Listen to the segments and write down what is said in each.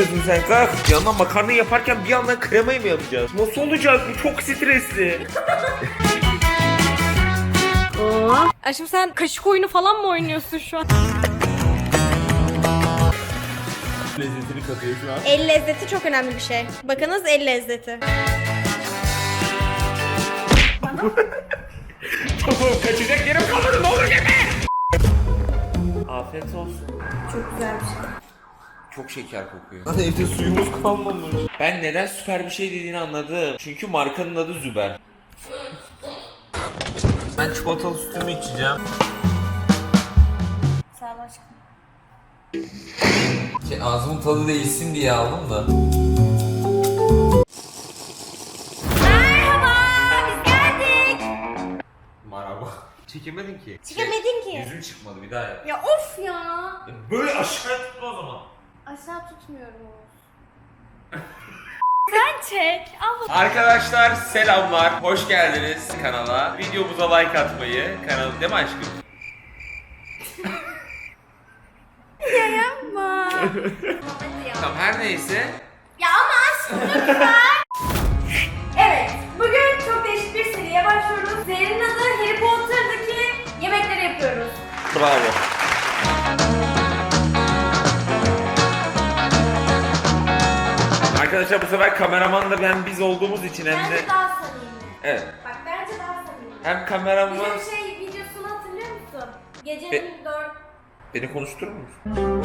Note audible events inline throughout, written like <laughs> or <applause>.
yapıyorsun sen kalk. Bir yandan makarna yaparken bir yandan kremayı mı yapacağız? Nasıl olacak bu çok stresli. <laughs> Aşkım sen kaşık oyunu falan mı oynuyorsun şu an? Lezzetini katıyor şu an. El lezzeti çok önemli bir şey. Bakınız el lezzeti. <laughs> Tamam kaçacak yerim kalmadı ne olur yeme. Afiyet olsun. Çok güzel bir şey. Çok şeker kokuyor. Zaten evde suyumuz kalmamış. Ben neden süper bir şey dediğini anladım. Çünkü markanın adı Züber. Ben çikolatalı sütümü içeceğim. Sağ ol aşkım. Şey, ağzımın tadı değilsin diye aldım da. Merhaba biz geldik. Merhaba. Çekemedin ki. Çekemedin ki. Yüzün çıkmadı bir daha yap. Ya of ya. Ya Böyle aşağıya tutma o zaman. Aşağı tutmuyorum. <laughs> Sen çek. Al Arkadaşlar selamlar. Hoş geldiniz kanala. Videomuza like atmayı, kanalı değil mi aşkım? yapma. Tamam her neyse. ya ama aşkım lütfen. evet. Bugün çok değişik bir seriye başlıyoruz. Serinin adı Harry Potter'daki yemekleri yapıyoruz. Bravo. Arkadaşlar bu sefer kameraman da ben biz olduğumuz için hem de... Bence daha samimi. Evet. Bak bence daha samimi. Hem kameraman... Bizim şey videosunu hatırlıyor musun? Gecenin dört. Beni konuşturur musun? <laughs>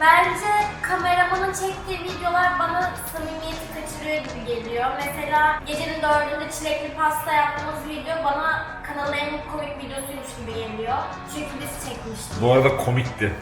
Bence kameramanın çektiği videolar bana samimiyeti kaçırıyor gibi geliyor. Mesela gecenin dördünde çilekli pasta yaptığımız video bana kanalın en komik videosuymuş gibi geliyor. Çünkü biz çekmiştik. Bu arada komikti.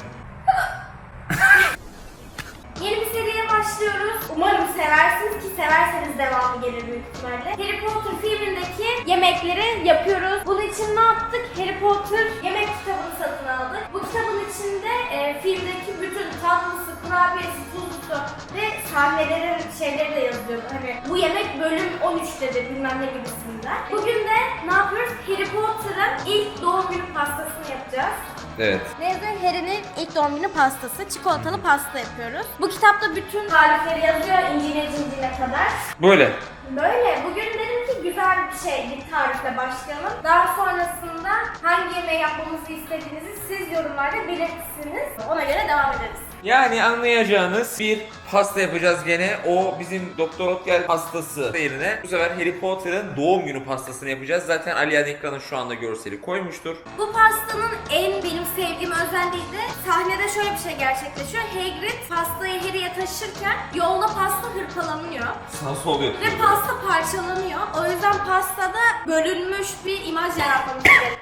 Yeni bir seriye başlıyoruz. Umarım seversiniz ki severseniz devamı gelir büyük ihtimalle. Harry Potter filmindeki yemekleri yapıyoruz. Bunun için ne yaptık? Harry Potter yemek kitabını satın aldık. Bu kitabın içinde e, filmdeki bütün tatlısı, kurabiyesi, tuzlusu ve sahnelerin şeyleri de yazıyor. Hani bu yemek bölüm 13'tedir bilmem ne gibisinden. Bugün de ne yapıyoruz? Harry Potter'ın ilk doğum günü pastasını yapacağız. Evet. Ne yazıyor? Harry'nin ilk doğum günü pastası. Çikolatalı pasta yapıyoruz. Bu kitapta bütün tarifleri yazıyor incine cincine kadar. Böyle. Böyle. Bugün dedim ki güzel bir şey, bir tarifle başlayalım. Daha sonrasında hangi yemeği yapmamızı istediğinizi siz yorumlarda belirtirsiniz. Ona göre devam ederiz. Yani anlayacağınız bir pasta yapacağız gene. O bizim Doktor Otgel pastası yerine bu sefer Harry Potter'ın doğum günü pastasını yapacağız. Zaten Aliyan ekranı şu anda görseli koymuştur. Bu pastanın en benim sevdiğim özelliği de sahnede şöyle bir şey gerçekleşiyor. Hagrid pastayı Harry'e taşırken yolda pasta hırpalanıyor. Nasıl oluyor? Ve pasta parçalanıyor. O yüzden pastada bölünmüş bir imaj yaratmamız gerekiyor.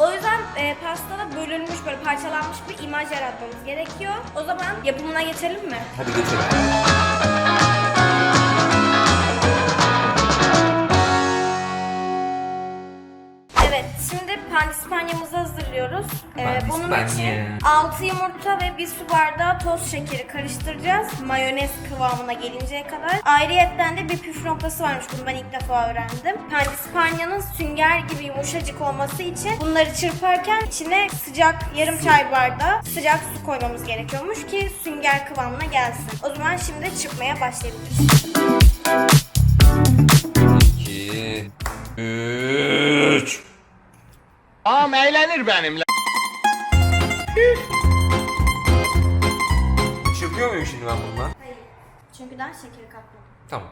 O yüzden e, pastada bölünmüş böyle parçalanmış bir imaj yaratmamız gerekiyor. O zaman yapımına geçelim mi? Hadi geçelim. Pandispanyamızı hazırlıyoruz. Ee, bunun Pandispanya. için 6 yumurta ve 1 su bardağı toz şekeri karıştıracağız. Mayonez kıvamına gelinceye kadar. Ayrıyetten de bir püf noktası varmış bunu ben ilk defa öğrendim. Pandispanyanın sünger gibi yumuşacık olması için bunları çırparken içine sıcak yarım çay bardağı sıcak su koymamız gerekiyormuş ki sünger kıvamına gelsin. O zaman şimdi çırpmaya başlayabiliriz. 2 3 Ağam eğlenir benimle. Çırpıyor muyum şimdi ben bundan? Hayır. Çünkü daha şekeri katmadım. Tamam.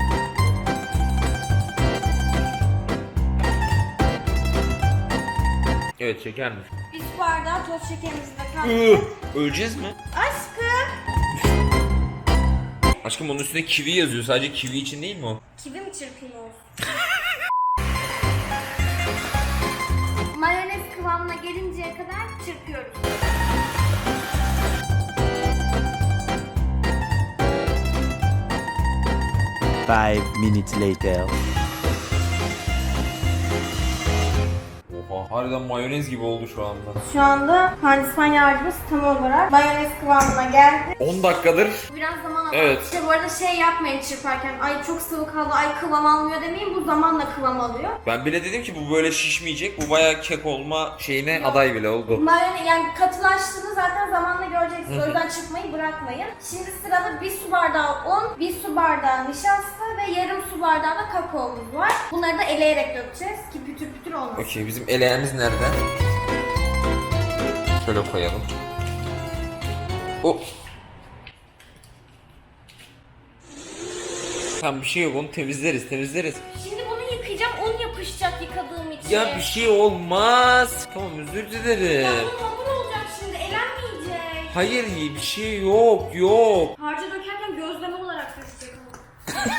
Evet şekermiş. Bir su bardağı toz şekerimizi de kattık. Iı, Öleceğiz mi? Aşkım. Aşkım onun üstünde kivi yazıyor. Sadece kivi için değil mi o? Kivi mi çırpayım <laughs> olsun? Kıvamına gelinceye kadar çırpıyoruz. Five minutes later. Oha harbiden mayonez gibi oldu şu anda. Şu anda pandispanya harcımız tam olarak mayonez kıvamına geldi. 10 dakikadır Biraz zaman Evet. İşte bu arada şey yapmayın çırparken ay çok sıvı kaldı ay kıvam almıyor demeyin bu zamanla kıvam alıyor. Ben bile dedim ki bu böyle şişmeyecek. Bu bayağı kek olma şeyine aday bile oldu. Mayone yani katılaştığını zaten zamanla göreceksiniz. O yüzden çıkmayı bırakmayın. Şimdi sırada bir su bardağı un, bir su bardağı nişasta ve yarım su bardağı da kakaomuz var. Bunları da eleyerek dökeceğiz ki pütür pütür olmasın. Okey bizim eleğimiz nerede? Şöyle koyalım. O. Tamam bir şey yok onu temizleriz temizleriz. Şimdi bunu yıkayacağım. Un yapışacak yıkadığım için. Ya bir şey olmaz. Tamam özür Ya dilerim. un hamur olacak şimdi. Elenmeyecek. Hayır bir şey yok yok. Harca dökerken gözleme olarak dökecek ama. <laughs>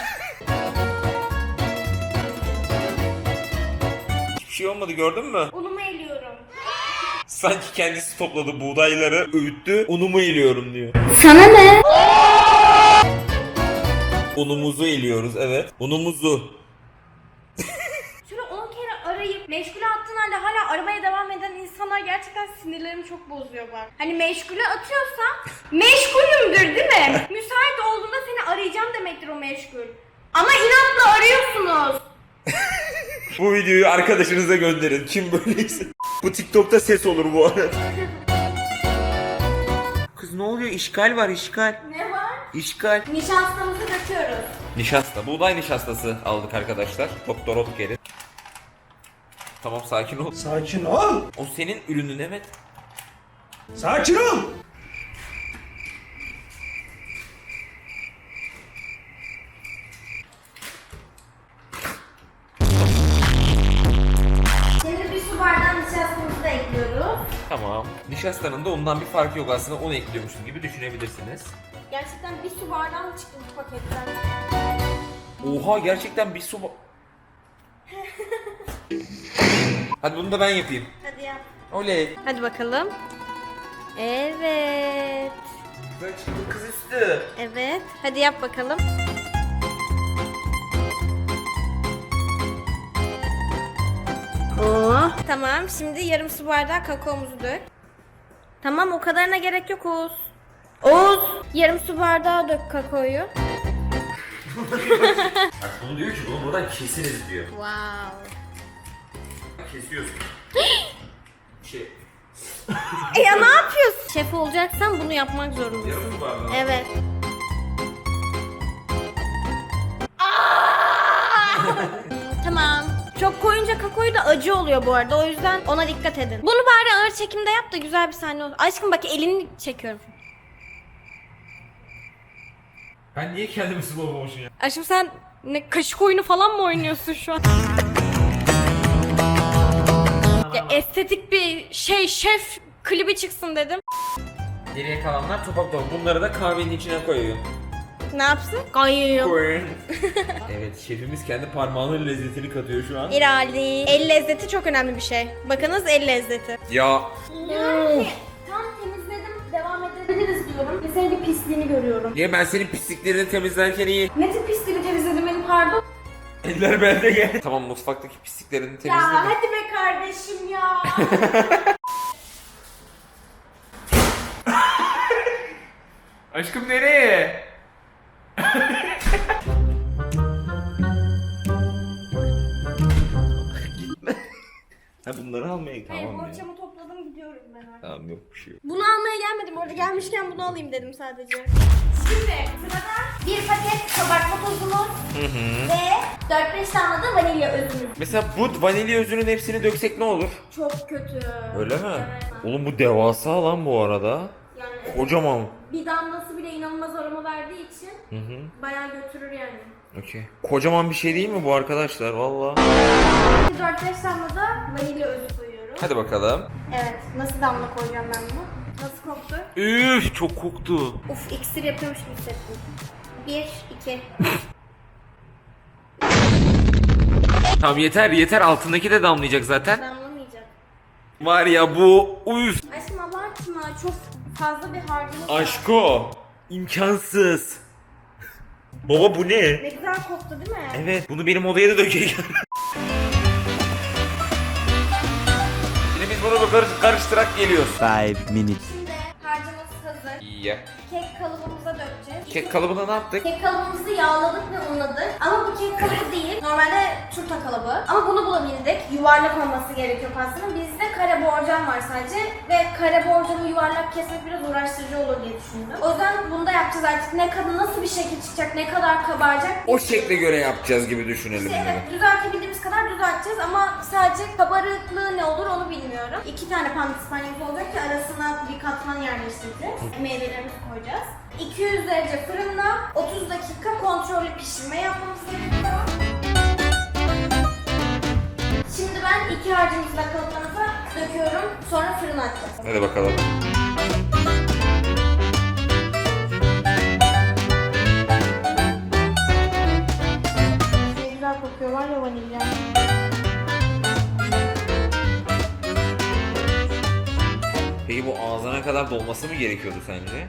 Hiçbir şey olmadı gördün mü? Unumu eliyorum. Sanki kendisi topladı buğdayları öğüttü unumu eliyorum diyor. Sana ne? Unumuzu eliyoruz evet. Unumuzu. Şöyle 10 kere arayıp meşgule attığın halde hala aramaya devam eden insanlar gerçekten sinirlerimi çok bozuyor bak. Hani meşgule atıyorsam meşgulümdür değil mi? <laughs> Müsait olduğunda seni arayacağım demektir o meşgul. Ama inatla arıyorsunuz. <laughs> Bu videoyu arkadaşınıza gönderin. Kim böyleyse. Bu TikTok'ta ses olur bu arada. <laughs> Kız ne oluyor? İşgal var işgal. Ne var? İşgal. Nişastamızı döküyoruz. Nişasta. Buğday nişastası aldık arkadaşlar. Doktor Otker'in. Tamam sakin ol. Sakin ol. O senin ürünün evet. Sakin ol. Nişastanın da ondan bir farkı yok aslında. Onu ekliyormuşuz gibi düşünebilirsiniz. Gerçekten bir su bardağı mı çıktı bu paketten? Oha gerçekten bir su... ba- <laughs> Hadi bunu da ben yapayım. Hadi yap. Oley. Hadi bakalım. Evet. Güzel çıktı kız üstü. Evet. Hadi yap bakalım. Oo. Tamam. Şimdi yarım su bardağı kakaomuzu dök. Tamam o kadarına gerek yok Oğuz. Oğuz. Yarım su bardağı dök kakaoyu. <laughs> Bak bunu diyor ki bunu buradan kesiniz diyor. Wow. Kesiyorsun. <gasps> şey. E ya ne yapıyorsun? Şef olacaksan bunu yapmak zorundasın. Yarım su bardağı. Evet. Çok koyunca kakoyu da acı oluyor bu arada. O yüzden ona dikkat edin. Bunu bari ağır çekimde yap da güzel bir sahne olur. Aşkım bak elini çekiyorum. Ben niye kendimi slow motion ya? Aşkım sen ne kaşık oyunu falan mı oynuyorsun şu an? ya estetik bir şey şef klibi çıksın dedim. Geriye kalanlar topak topak. Bunları da kahvenin içine koyuyorum. Ne yapsın? Kayıyor. Koyun. <laughs> evet şefimiz kendi parmağının lezzetini katıyor şu an. İrali. El lezzeti çok önemli bir şey. Bakınız el lezzeti. Ya Yani tam temizledim devam edebiliriz diyorum. Ve senin bir pisliğini görüyorum. niye ben senin pisliklerini temizlerken iyi. Ne tip pisliğini temizledim benim pardon? Eller bende gel. Tamam mutfaktaki pisliklerini Ya temizledim. hadi be kardeşim ya. <laughs> Aşkım nereye? Ha bunları almaya Hayır tamam ya. borçamı topladım gidiyorum ben artık. Tamam yok bir şey yok. Bunu almaya gelmedim orada gelmişken bunu alayım dedim sadece. Şimdi sırada bir paket kabartma tozumuz ve 4-5 tane de vanilya özümüz. Mesela bu vanilya özünün hepsini döksek ne olur? Çok kötü. Öyle mi? Evet. Oğlum bu devasa lan bu arada. Yani Kocaman. Bir damlası bile inanılmaz aroma verdiği için Hı hı. bayağı götürür yani. Okey. Kocaman bir şey değil mi bu arkadaşlar valla? 4-5 damla da vanilya özü koyuyorum. Hadi bakalım. Evet, nasıl damla koyacağım ben bunu? Nasıl koktu? Üf çok koktu. Uf, iksir yapıyormuş gibi hissettim. 1, 2. Tamam yeter yeter altındaki de damlayacak zaten. Damlamayacak. Var ya bu üf. Aşkım abartma, çok fazla bir harcımız var. Aşko. imkansız. Baba bu ne? Ne güzel koktu değil mi? Evet bunu benim odaya da dökeyim. Şimdi biz bunu bir karış- karıştırarak geliyoruz. Five minutes. Şimdi harcımız hazır. İyi kek kalıbımıza dökeceğiz. Kek kalıbına ne yaptık? Kek kalıbımızı yağladık ve unladık. Ama bu kek kalıbı değil. Normalde turta kalıbı. Ama bunu bulabildik. Yuvarlak olması gerekiyor pastanın. Bizde kare borcam var sadece. Ve kare borcamı yuvarlak kesmek biraz uğraştırıcı olur diye düşündüm. O yüzden bunu da yapacağız artık. Ne kadar nasıl bir şekil çıkacak, ne kadar kabaracak. O şekle göre yapacağız gibi düşünelim İşte bunu. evet düzeltebildiğimiz kadar düzelteceğiz ama sadece kabarıklığı ne olur onu bilmiyorum. İki tane pandispanyamız olacak ki arasına bir katman yerleştireceğiz. Meyvelerimizi koyacağız. 200 derece fırında 30 dakika kontrollü pişirme yapmamız gerekiyor. Şimdi ben iki harcımızı da kalıplarımıza döküyorum. Sonra fırına atacağız. Hadi bakalım. Ne güzel kokuyor var ya vanilya. Peki bu ağzına kadar dolması mı gerekiyordu sence?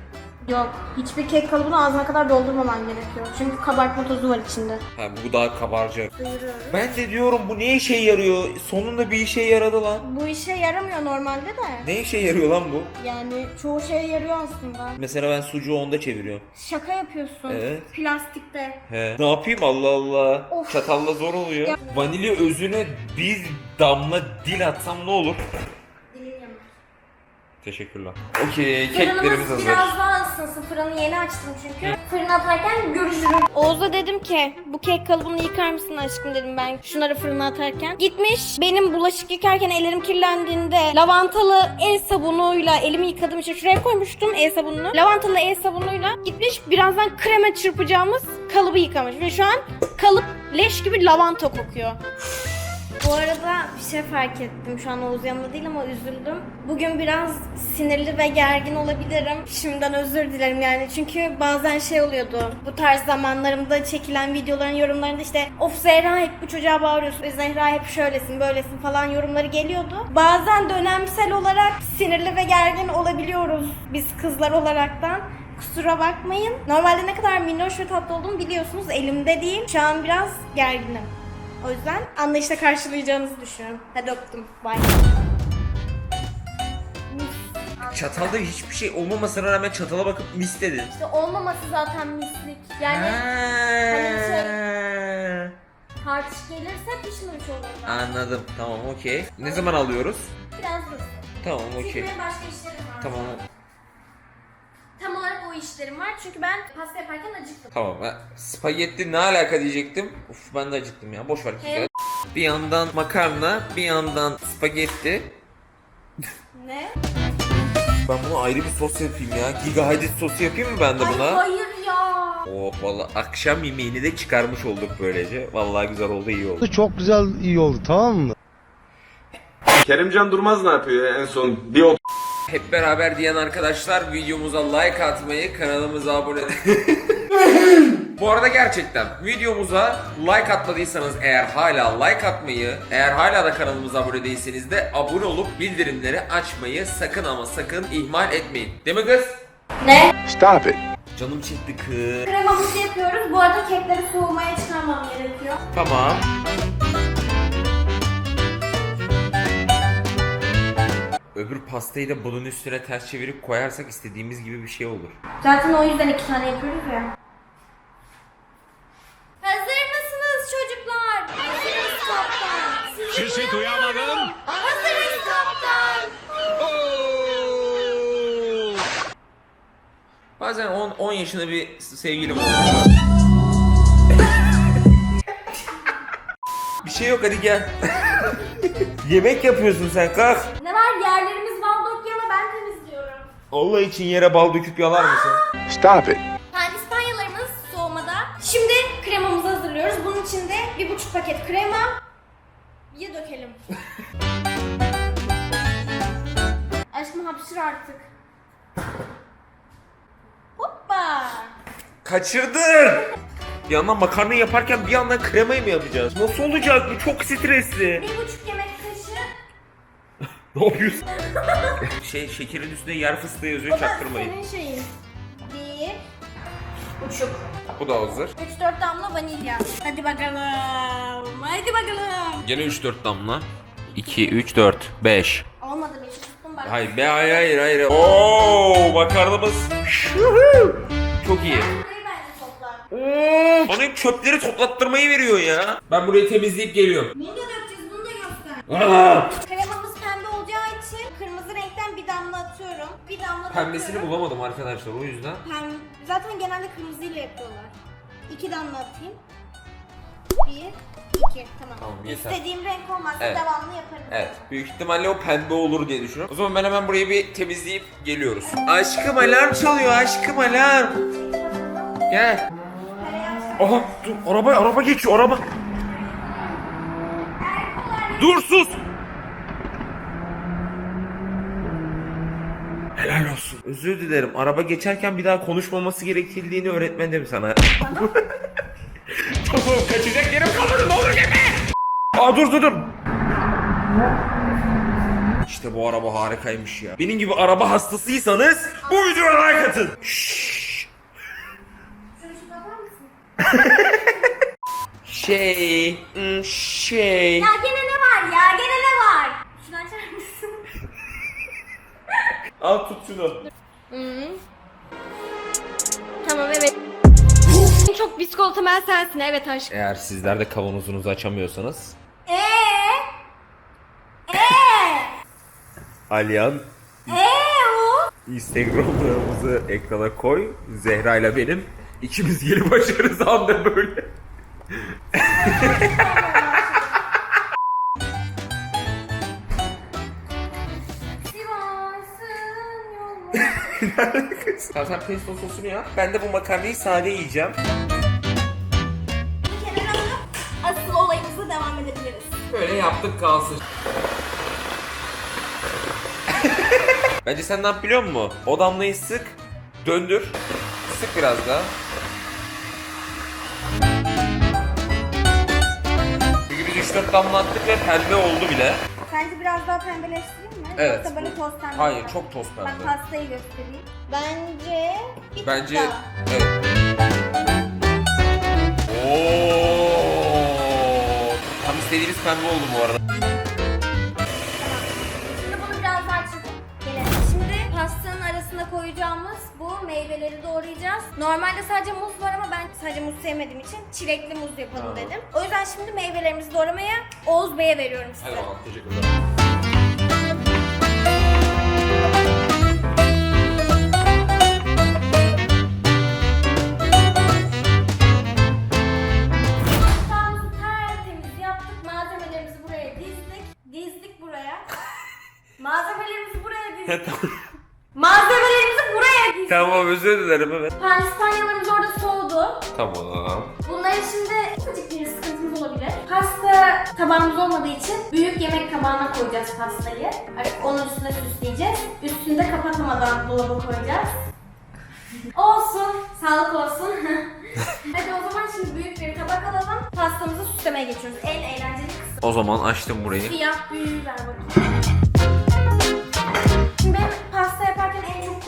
Yok. Hiçbir kek kalıbını ağzına kadar doldurmaman gerekiyor. Çünkü kabartma tozu var içinde. Ha bu daha kabaracak. Duyuruyorum. Ben de diyorum bu ne işe yarıyor? Sonunda bir işe yaradı lan. Bu işe yaramıyor normalde de. Ne işe yarıyor lan bu? Yani çoğu şeye yarıyor aslında. Mesela ben sucuğu onda çeviriyorum. Şaka yapıyorsun. Evet. Plastikte. He. Ne yapayım Allah Allah. Of. Çatalla zor oluyor. Ya- Vanilya özüne bir damla dil atsam ne olur? Teşekkürler. Okey keklerimiz Fırınımız hazır. biraz daha ısınsın. Fırını yeni açtım çünkü. Fırına atarken görüşürüz. Oğuz'a dedim ki bu kek kalıbını yıkar mısın aşkım dedim ben şunları fırına atarken. Gitmiş benim bulaşık yıkarken ellerim kirlendiğinde lavantalı el sabunuyla elimi yıkadığım için şuraya koymuştum el sabununu. Lavantalı el sabunuyla gitmiş birazdan krema çırpacağımız kalıbı yıkamış. Ve şu an kalıp leş gibi lavanta kokuyor. Bu arada bir şey fark ettim. Şu an Oğuz yanımda değil ama üzüldüm. Bugün biraz sinirli ve gergin olabilirim. Şimdiden özür dilerim yani. Çünkü bazen şey oluyordu. Bu tarz zamanlarımda çekilen videoların yorumlarında işte of Zehra hep bu çocuğa bağırıyorsun. Zehra hep şöylesin böylesin falan yorumları geliyordu. Bazen dönemsel olarak sinirli ve gergin olabiliyoruz biz kızlar olaraktan. Kusura bakmayın. Normalde ne kadar minnoş ve tatlı olduğumu biliyorsunuz. Elimde değil. Şu an biraz gerginim. O yüzden anlayışla karşılayacağınızı düşünüyorum. Hadi öptüm. Bye. Çatalda hiçbir şey olmamasına rağmen çatala bakıp mis dedin. İşte olmaması zaten mislik. Yani hani şey- tartış gelirse pişmemiş olur. zaten. Anladım. Tamam okey. Ne zaman alıyoruz? Biraz dursun. Tamam Çünkü okey. benim başka işlerim var. Tamam. Tam olarak o işlerim var. Çünkü ben pasta yaparken acıktım. Tamam. Spagetti ne alaka diyecektim. Uf ben de acıktım ya. Boş ver. Evet. Bir yandan makarna, bir yandan spagetti. Ne? Ben buna ayrı bir sos yapayım ya. Giga Hadid sosu yapayım mı ben de Ay buna? hayır ya. Oh valla akşam yemeğini de çıkarmış olduk böylece. Vallahi güzel oldu, iyi oldu. Çok güzel iyi oldu tamam mı? Kerimcan Durmaz ne yapıyor ya en son? Bir o Hep beraber diyen arkadaşlar videomuza like atmayı, kanalımıza abone <laughs> Bu arada gerçekten videomuza like atmadıysanız eğer hala like atmayı, eğer hala da kanalımıza abone değilseniz de abone olup bildirimleri açmayı sakın ama sakın ihmal etmeyin. Değil mi kız? Ne? Stop it. Canım çekti kız. Kremamızı yapıyoruz. Bu arada kekleri soğumaya çıkarmam gerekiyor. Tamam. Öbür pastayı da bunun üstüne ters çevirip koyarsak istediğimiz gibi bir şey olur. Zaten o yüzden iki tane yapıyoruz ya. Hazır mısınız çocuklar? Hazırız kaptan. Sizi Sesi duyamadım. Hazırız kaptan. Bazen 10 10 yaşında bir sevgilim oldu. bir şey yok hadi gel. <laughs> Yemek yapıyorsun sen kalk. Ne var yerlerimiz bal dök ben temizliyorum. Allah için yere bal döküp yalar mısın? Stop it. Pandispanyalarımız soğumada. Şimdi kremamızı hazırlıyoruz. Bunun için de bir buçuk paket krema. Bir dökelim. <laughs> Aşkım hapşır artık. Hoppa. Kaçırdın. Bir yandan makarna yaparken bir yandan kremayı mı yapacağız? Nasıl olacak bu? Çok stresli. Bir buçuk yemek. Ne yapıyorsun? <laughs> şey şekerin üstünde yer fıstığı yazıyor O da çaktırmayın. senin şeyin. Bir buçuk. Bu da hazır. Üç dört damla vanilya. Hadi bakalım. Hadi bakalım. Gene 3-4 damla. 2, 3, 4, 5. Olmadı bir şey tuttum bak. Hayır be hayır hayır hayır. Oo makarnamız Çok iyi. Burayı bence topla. Oo, bana hep çöpleri toplattırmayı veriyor ya. Ben burayı temizleyip geliyorum. Bunu da dökeceğiz, bunu da göster. Aa! Damla atıyorum. Bir damla da Pembesini atıyorum. bulamadım arkadaşlar o yüzden. Pem- Zaten genelde kırmızıyla yapıyorlar. İki damla atayım. Bir, iki. Tamam. Tamam, yeter. İstediğim renk olmazsa Evet. devamlı yaparım. Evet. Büyük ihtimalle o pembe olur diye düşünüyorum. O zaman ben hemen burayı bir temizleyip geliyoruz. Aşkım alarm çalıyor aşkım alarm. Gel. Aha dur araba araba geçiyor araba. Dur sus. Helal olsun. Özür dilerim. Araba geçerken bir daha konuşmaması gerektiğini öğretmedim sana. <laughs> tamam kaçacak yerim kalmadı ne olur gelme. Aa dur dur dur. İşte bu araba harikaymış ya. Benim gibi araba hastasıysanız bu videoya like atın. Şşş. Şey, hmm, şey. Ya gene ne var ya? Gene ne var? Şunu açar mısın? Al tut şunu. Tamam evet. En çok biskolata ben sensin evet aşkım. Eğer sizler de kavanozunuzu açamıyorsanız. Eee? Eee? Aliyan Eee o? Instagram'larımızı ekrana koy. Zehra ile benim. ikimiz gelip açarız anda böyle. <laughs> yolu. Sen, pesto sosunu yap. Ben de bu makarnayı sade yiyeceğim. Bir kenara alıp asıl olayımıza devam edebiliriz. Böyle yaptık kalsın. Bence sen ne yap biliyor musun? O damlayı sık, döndür. Sık biraz daha. Çünkü biz 3-4 damla attık ve pembe oldu bile. Sence biraz daha pembeleştireyim? Evet. Yoksa böyle toz pembe Hayır çok toz Bak pembe. pastayı göstereyim. Bence bir tık Bence daha. evet. Oo! Tam istediğimiz pembe oldu bu arada. Şimdi bunu biraz daha açalım. Gelelim. Şimdi pastanın arasına koyacağımız bu meyveleri doğrayacağız. Normalde sadece muz var ama ben sadece muz sevmediğim için çilekli muz yapalım Tamam. dedim. O yüzden şimdi meyvelerimizi doğramaya Oğuz Bey'e veriyorum size. Hadi bakalım teşekkürler. Tamam. Bunların şimdi ufacık bir sıkıntımız olabilir. Pasta tabağımız olmadığı için büyük yemek tabağına koyacağız pastayı. Artık onun üstüne süsleyeceğiz. Üstünde kapatmadan dolaba koyacağız. olsun, sağlık olsun. <laughs> Hadi o zaman şimdi büyük bir tabak alalım. Pastamızı süslemeye geçiyoruz. En eğlenceli kısım. O zaman açtım burayı. Siyah büyüğü ver bakayım. Şimdi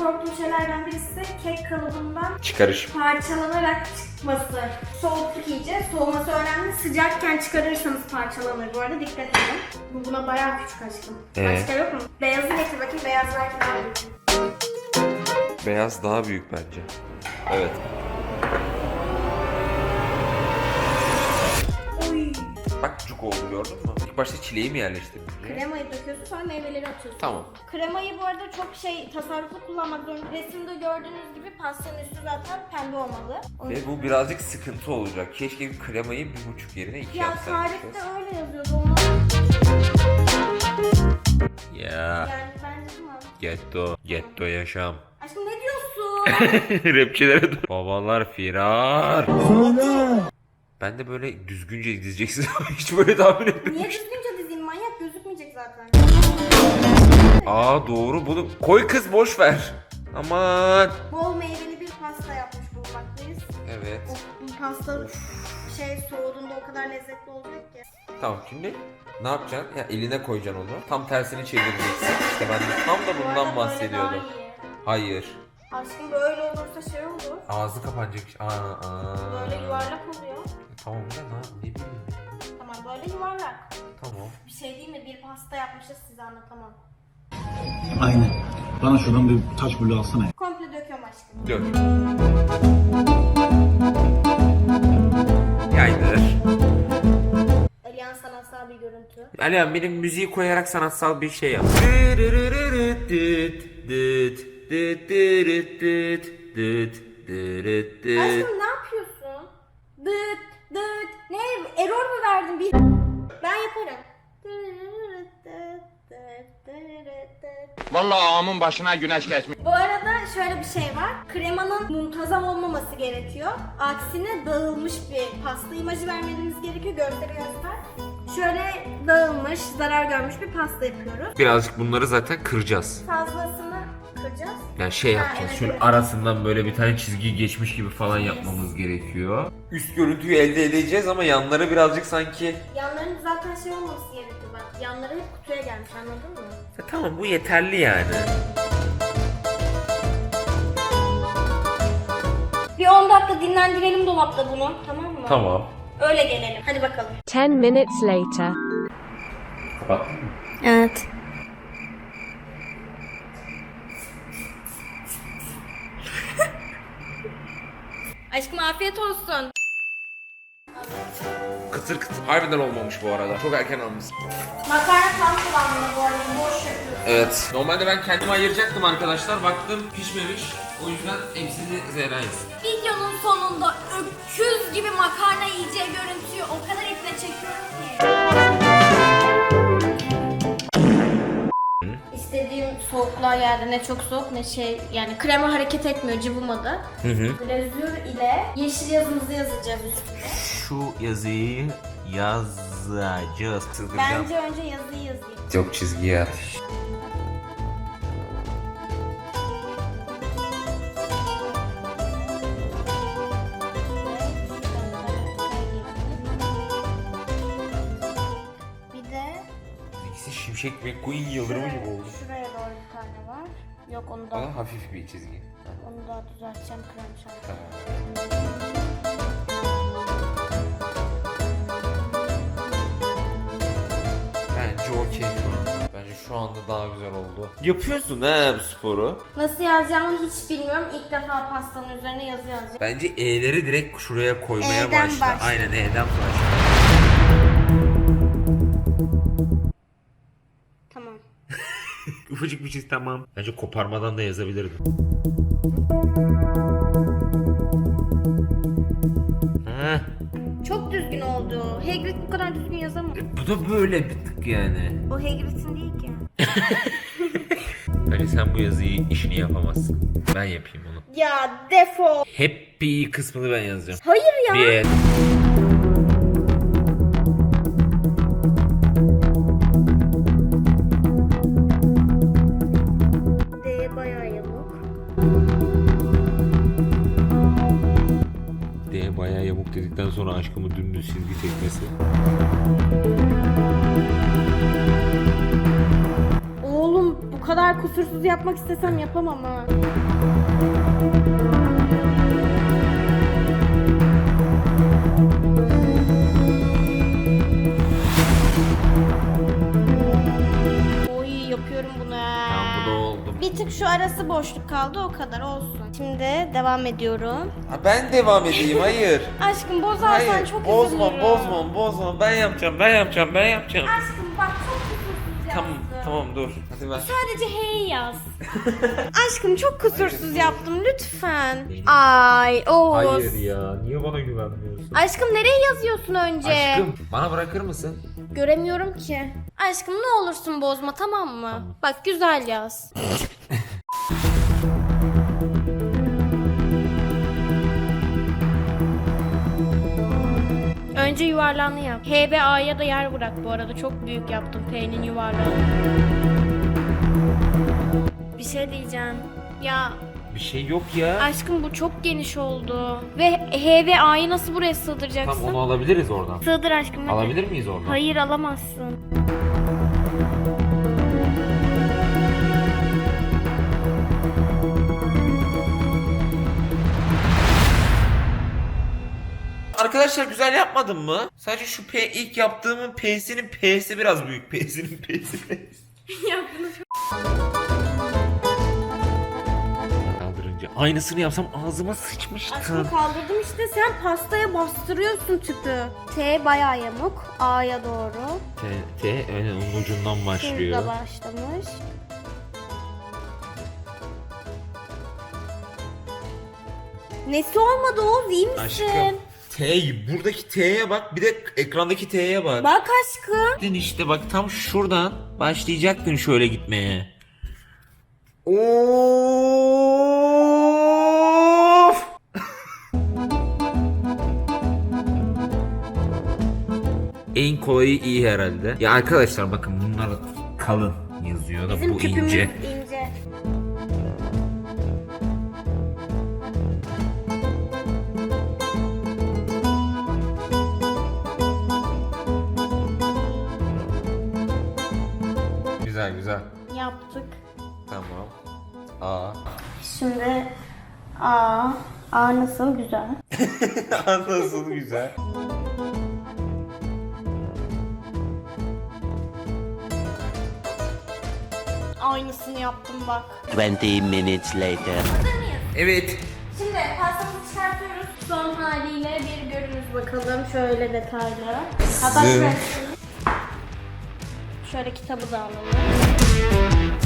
korktuğum şeylerden birisi kek kalıbından Çıkarış. parçalanarak çıkması. Soğuttuk iyice. Soğuması önemli. Sıcakken çıkarırsanız parçalanır bu arada dikkat edin. Bu buna bayağı küçük aşkım. Ee? Başka yok mu? Beyazı getir bakayım. Beyaz belki daha büyük. Beyaz daha büyük bence. Evet. Cuk oldu gördün mü? İlk başta çileği mi yerleştirdin? Kremayı döküyorsun sonra meyveleri atıyorsun. Tamam. Kremayı bu arada çok şey tasarruflu kullanmak zorunda. Resimde gördüğünüz gibi pastanın üstü zaten pembe olmalı. O Ve bu birazcık sıkıntı olacak. Keşke bir kremayı bir buçuk yerine iki Ya yapsaymışız. tarifte öyle yazıyordu onu. Ya. Yani bence tamam. Getto. Getto yaşam. Aşkım ne diyorsun? <laughs> Rapçilere dur. Babalar firar. Ben de böyle düzgünce dizeceksin. Hiç böyle tahmin etmedim. Niye düzgünce dizeyim manyak gözükmeyecek zaten. Aa doğru bunu koy kız boş ver. Aman. Bol meyveli bir pasta yapmış bulmaktayız. Evet. Bu pasta şey soğuduğunda o kadar lezzetli olacak ki. Tamam şimdi ne yapacaksın? Ya eline koyacaksın onu. Tam tersini çevireceksin. İşte ben de tam da Bu bundan böyle bahsediyordum. Hayır. Aşkım böyle olursa şey olur. Ağzı kapanacak. Aa, aa. Böyle yuvarlak oluyor. Tamam da ne, ne bileyim. ya. Tamam böyle yuvarlak. Tamam. Bir şey değil mi? Bir pasta yapmışız size anlatamam. Aynen. Bana şuradan bir taş bulu alsana. Komple döküyorum aşkım. Dök. Yaydır. Aliyan sanatsal bir görüntü. Alihan benim müziği koyarak sanatsal bir şey yap. Aşkım ne yapıyorsun? Dıt dıt. Ne? Error mu verdin? Bir... Ben yaparım. Vallahi ağamın başına güneş geçmiş. Bu arada şöyle bir şey var. Kremanın muntazam olmaması gerekiyor. Aksine dağılmış bir pasta imajı vermeniz gerekiyor. Gösteri göster. Şöyle dağılmış, zarar görmüş bir pasta yapıyoruz. Birazcık bunları zaten kıracağız. Fazlasını kıracağız. Yani şey Ha, yapacağız. evet, Şöyle evet. arasından böyle bir tane çizgi geçmiş gibi falan yapmamız gerekiyor. Üst görüntüyü elde edeceğiz ama yanları birazcık sanki Yanların zaten şey olması gerekiyor bak. Yanları hep kutuya gelmiş anladın mı? E tamam bu yeterli yani. Bir 10 dakika dinlendirelim dolapta bunu tamam mı? Tamam. Öyle gelelim. Hadi bakalım. 10 minutes later. Kapattın mı? Evet. Aşkım afiyet olsun. Kıtır kıtır. Harbiden olmamış bu arada. Çok erken almışsın. Makarna tam kıvamında bu arada boş yapıyorsun. Evet. Normalde ben kendimi ayıracaktım arkadaşlar. Baktım pişmemiş. O yüzden hepsini Zehra yesin. Videonun sonunda öküz gibi makarna yiyeceği görüntüyü o kadar iple çekiyorum soğukluğa geldi. Ne çok soğuk ne şey yani krema hareket etmiyor cıvımadı. Hı hı. Glazür ile yeşil yazımızı yazacağız üstüne. Şu yazıyı yazacağız. Bence önce yazıyı yazayım. Yok çizgiye at. Bir de İkisi Şimşek McQueen yıldırımı gibi oldu. şuraya tane var. Yok onu da Bana hafif bir çizgi. onu da düzelteceğim krem şanti. Bence okey. Bence şu anda daha güzel oldu. Yapıyorsun ha bu sporu. Nasıl yazacağımı hiç bilmiyorum. İlk defa pastanın üzerine yazı yazacağım. Bence E'leri direkt şuraya koymaya E'den başla. başla. Aynen E'den başla. Ufacık bir çiz tamam. Bence koparmadan da yazabilirdim. Ha, Çok düzgün oldu. Hagrid bu kadar düzgün yazamaz. bu da böyle bir tık yani. O Hagrid'in değil ki. <laughs> Bence sen bu yazıyı işini yapamazsın. Ben yapayım onu. Ya defol. Happy kısmını ben yazacağım. Hayır ya. Bir yamuk. D bayağı yamuk dedikten sonra aşkımı dümdüz çizgi çekmesi. Oğlum bu kadar kusursuz yapmak istesem yapamam ha. Oy yapıyorum bunu. Bir tık şu arası boşluk kaldı o kadar olsun. Şimdi devam ediyorum. Ha, ben devam edeyim hayır. <laughs> Aşkım bozarsan çok bozma üzülürüm. bozma bozma ben yapacağım ben yapacağım ben yapacağım. Aşkım bak çok kusursuz yaptım. Tamam tamam dur. Hadi ver. Sadece hey yaz. <laughs> Aşkım çok kusursuz yaptım lütfen. Ay Oğuz. Hayır ya niye bana güvenmiyorsun? Aşkım nereye yazıyorsun önce? Aşkım bana bırakır mısın? Göremiyorum ki. Aşkım ne olursun bozma tamam mı? Bak güzel yaz. <laughs> Önce yuvarlağını yap. H ve A'ya da yer bırak bu arada. Çok büyük yaptım P'nin yuvarlağını. Bir şey diyeceğim. Ya Bir şey yok ya. aşkım bu çok geniş oldu. Ve H ve A'yı nasıl buraya sığdıracaksın? Tamam onu alabiliriz oradan. Sığdır aşkım hadi. Alabilir miyiz oradan? Hayır alamazsın. Arkadaşlar güzel yapmadım mı? Sadece şu P ilk yaptığımın P'sinin P'si biraz büyük. P'sinin P'si P'si. <laughs> aynısını yapsam ağzıma Aşkım sıçmıştı. kaldırdım işte sen pastaya bastırıyorsun tüpü. T bayağı yamuk. A'ya doğru. T, T öyle onun ucundan başlıyor. Şurada başlamış. Nesi olmadı Oğuz iyi misin? Aşkım. T, buradaki T'ye bak bir de ekrandaki T'ye bak. Bak aşkım. Gittin işte bak tam şuradan başlayacaktın şöyle gitmeye. Of! En kolayı iyi herhalde. Ya arkadaşlar bakın bunlar kalın yazıyor da Bizim bu ince. ince. Güzel güzel. Yaptık. Tamam. A. Şimdi A. A nasıl? Güzel. <laughs> Nasıl güzel. Aynısını yaptım bak. 20 minutes later. Evet. Şimdi pastamızı çıkartıyoruz. Son haliyle bir görünüz bakalım. Şöyle detaylı. Hatta şöyle, şöyle kitabı da alalım.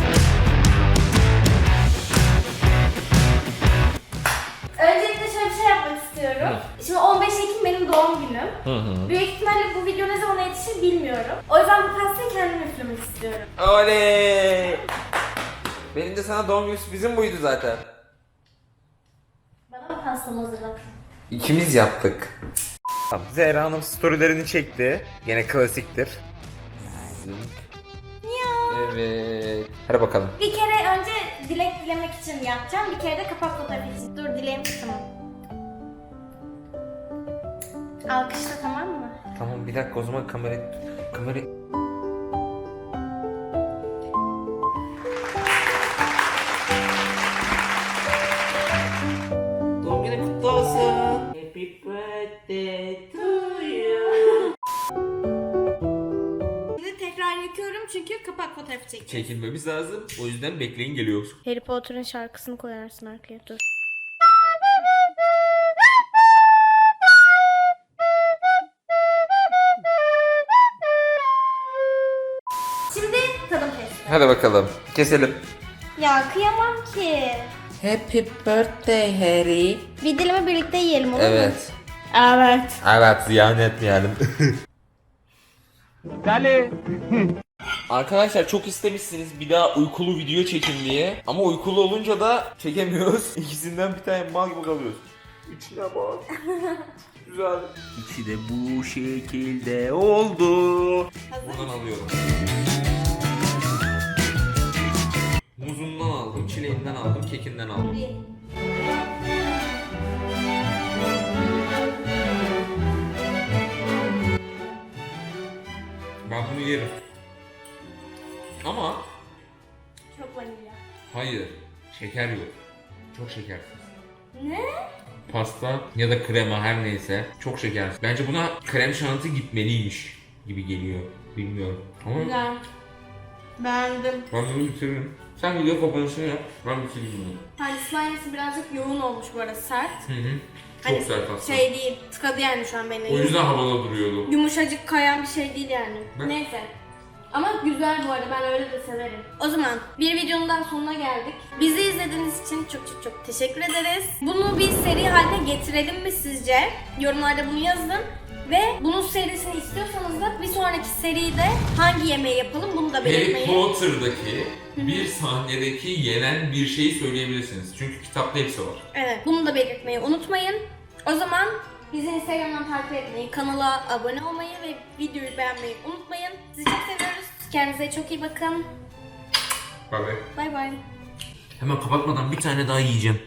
Yapmak istiyorum. Şimdi 15 Ekim benim doğum günüm. Büyük ihtimalle bu video ne zaman yetişir bilmiyorum. O yüzden bu pastayı kendim üflemek istiyorum. Oley! Benim de sana doğum günü sürprizim buydu zaten. Bana mı pastamı hazırla? İkimiz yaptık. Tamam, Zehra Hanım storylerini çekti. Gene klasiktir. Evet. Hadi bakalım. Bir kere önce dilek dilemek için yapacağım. Bir kere de kapak fotoğrafı için. Dur dileğim tamam. Alkışla tamam mı? Tamam bir dakika o zaman kamera kamera Doğum günü kutlu olsun. Happy birthday to you. Şimdi tekrar yakıyorum çünkü kapak fotoğrafı çekeceğim. Çekilmemiz lazım. O yüzden bekleyin geliyoruz. Harry Potter'ın şarkısını koyarsın arkaya dur. Hadi bakalım. Keselim. Ya kıyamam ki. Happy birthday Harry. Bir dilimi birlikte yiyelim olur mu? Evet. Evet. Evet ziyan etmeyelim. <laughs> Arkadaşlar çok istemişsiniz bir daha uykulu video çekin diye. Ama uykulu olunca da çekemiyoruz. <laughs> İkisinden bir tane mal gibi kalıyoruz. İçine bak. <laughs> Güzel. İçi de bu şekilde oldu. Buradan alıyorum. Muzundan aldım, çileğinden aldım, kekinden aldım. Ben bunu yerim. Ama Çok vanilya. hayır, şeker yok. Çok şekersiz. Ne? Pasta ya da krema her neyse çok şekersiz. Bence buna krem şanti gitmeliymiş gibi geliyor. Bilmiyorum. Ama Güzel. Beğendim. ben bunu bitiririm. Sen video kapanışını yap. Ben bitireyim bunu. Hani slime'sı birazcık yoğun olmuş bu arada sert. Hı hı. Çok Hani sert aslında. Şey değil, tıkadı yani şu an beni. O yüzden havada duruyordu. Yumuşacık kayan bir şey değil yani. Ben- Neyse. Ama güzel bu arada ben öyle de severim. O zaman bir videonun daha sonuna geldik. Bizi izlediğiniz için çok çok çok teşekkür ederiz. Bunu bir seri haline getirelim mi sizce? Yorumlarda bunu yazın. Ve bunun serisini istiyorsanız da bir sonraki seride hangi yemeği yapalım bunu da Harry belirtmeyi. Potter'daki bir sahnedeki yenen bir şeyi söyleyebilirsiniz. Çünkü kitapta hepsi var. Evet. Bunu da belirtmeyi unutmayın. O zaman bizi Instagram'dan takip etmeyi, kanala abone olmayı ve videoyu beğenmeyi unutmayın. Sizi çok seviyoruz. Kendinize çok iyi bakın. Bay bay. Bay bay. Hemen kapatmadan bir tane daha yiyeceğim.